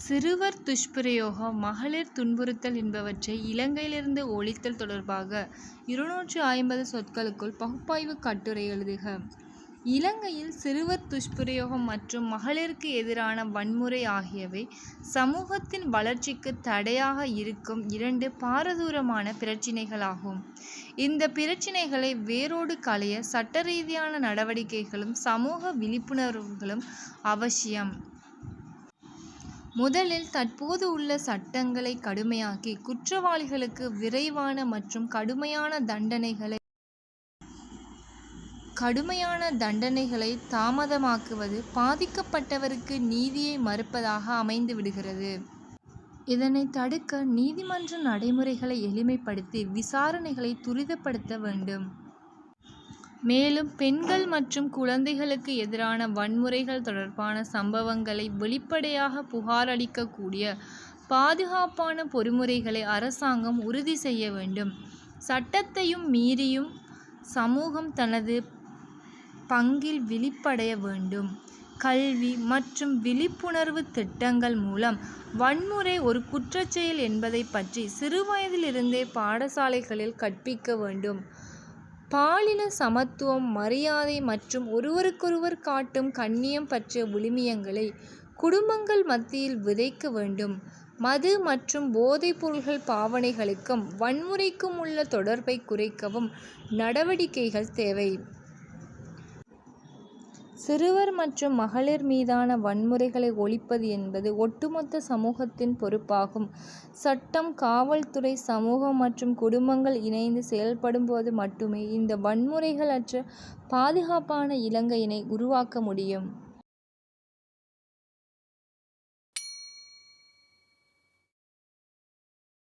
சிறுவர் துஷ்பிரயோகம் மகளிர் துன்புறுத்தல் என்பவற்றை இலங்கையிலிருந்து ஒழித்தல் தொடர்பாக இருநூற்று ஐம்பது சொற்களுக்குள் பகுப்பாய்வு கட்டுரை எழுதுக. இலங்கையில் சிறுவர் துஷ்பிரயோகம் மற்றும் மகளிருக்கு எதிரான வன்முறை ஆகியவை சமூகத்தின் வளர்ச்சிக்கு தடையாக இருக்கும் இரண்டு பாரதூரமான பிரச்சினைகளாகும். இந்த பிரச்சினைகளை வேரோடு களைய சட்டரீதியான நடவடிக்கைகளும் சமூக விழிப்புணர்வுகளும் அவசியம். முதலில் தற்போது உள்ள சட்டங்களை கடுமையாக்கி குற்றவாளிகளுக்கு விரைவான மற்றும் கடுமையான தண்டனைகளை கடுமையான தண்டனைகளை தாமதமாக்குவது பாதிக்கப்பட்டவருக்கு நீதியை மறுப்பதாக அமைந்துவிடுகிறது. இதனை தடுக்க நீதிமன்ற நடைமுறைகளை எளிமைப்படுத்தி விசாரணைகளை துரிதப்படுத்த வேண்டும். மேலும் பெண்கள் மற்றும் குழந்தைகளுக்கு எதிரான வன்முறைகள் தொடர்பான சம்பவங்களை வெளிப்படையாக புகாரளிக்கக்கூடிய பாதுகாப்பான பொறிமுறைகளை அரசாங்கம் உறுதி செய்ய வேண்டும். சட்டத்தையும் மீறியும் சமூகம் தனது பங்கில் விழிப்படைய வேண்டும். கல்வி மற்றும் விழிப்புணர்வு திட்டங்கள் மூலம் வன்முறை ஒரு குற்றச்செயல் என்பதைப் பற்றி சிறுவயதிலிருந்தே பாடசாலைகளில் கற்பிக்க வேண்டும். பாலின சமத்துவம் மரியாதை மற்றும் ஒருவருக்கொருவர் காட்டும் கண்ணியம் பற்றிய விழுமியங்களை குடும்பங்கள் மத்தியில் விதைக்க வேண்டும். மது மற்றும் போதைப் பாவனைகளுக்கும் வன்முறைக்கும் உள்ள தொடர்பைக் குறைக்கவும் நடவடிக்கைகள் தேவை. சிறுவர் மற்றும் மகளிர் மீதான வன்முறைகளை ஒழிப்பது என்பது ஒட்டுமொத்த சமூகத்தின் பொறுப்பாகும். சட்டம் காவல்துறை சமூகம் மற்றும் குடும்பங்கள் இணைந்து செயல்படும்போது மட்டுமே இந்த வன்முறைகள் அற்ற பாதுகாப்பான இலங்கையினை உருவாக்க முடியும்.